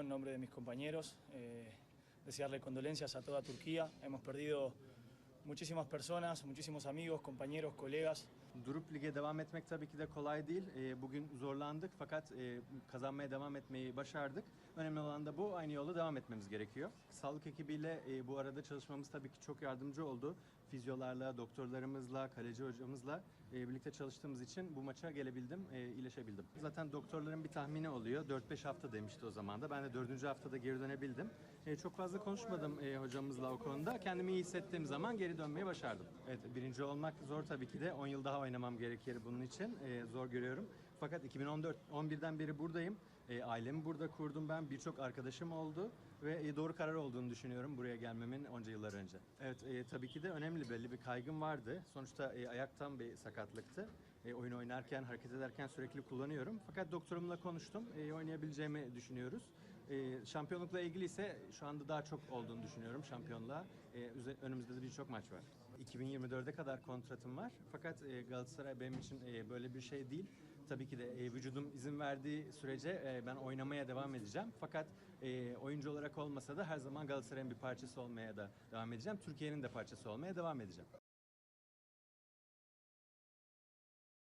En nombre de mis compañeros, eh, desearle condolencias a toda Turquía. Hemos perdido muchísimas personas, muchísimos amigos, compañeros, colegas. Durup lige devam etmek tabii ki de kolay değil. Ee, Bugün zorlandık fakat e, kazanmaya devam etmeyi başardık. Önemli olan da bu. Aynı yolda devam etmemiz gerekiyor. Sağlık ekibiyle e, bu arada çalışmamız tabii ki çok yardımcı oldu. Fizyolarla, doktorlarımızla, kaleci hocamızla e, birlikte çalıştığımız için bu maça gelebildim, e, iyileşebildim. Zaten doktorların bir tahmini oluyor. 4-5 hafta demişti o zaman da. Ben de 4. haftada geri dönebildim. E, Çok fazla konuşmadım e, hocamızla o konuda. Kendimi iyi hissettiğim zaman geri dönmeyi başardım. Evet birinci olmak zor tabii ki de. 10 yıl daha oynamam gerekir bunun için. E, zor görüyorum. Fakat 2014 11'den beri buradayım. E, ailemi burada kurdum ben. Birçok arkadaşım oldu ve e, doğru karar olduğunu düşünüyorum buraya gelmemin onca yıllar önce. Evet e, tabii ki de önemli belli bir kaygım vardı. Sonuçta e, ayaktan bir sakatlıktı. E, oyun oynarken, hareket ederken sürekli kullanıyorum. Fakat doktorumla konuştum. E, oynayabileceğimi düşünüyoruz. E, şampiyonlukla ilgili ise şu anda daha çok olduğunu düşünüyorum şampiyonluğa. E, önümüzde de birçok maç var. 2024'e kadar kontratım var. Fakat e, Galatasaray benim için e, böyle bir şey değil. Tabii ki de e, vücudum izin verdiği sürece e, ben oynamaya devam edeceğim. Fakat e, oyuncu olarak olmasa da her zaman Galatasaray'ın bir parçası olmaya da devam edeceğim. Türkiye'nin de parçası olmaya devam edeceğim.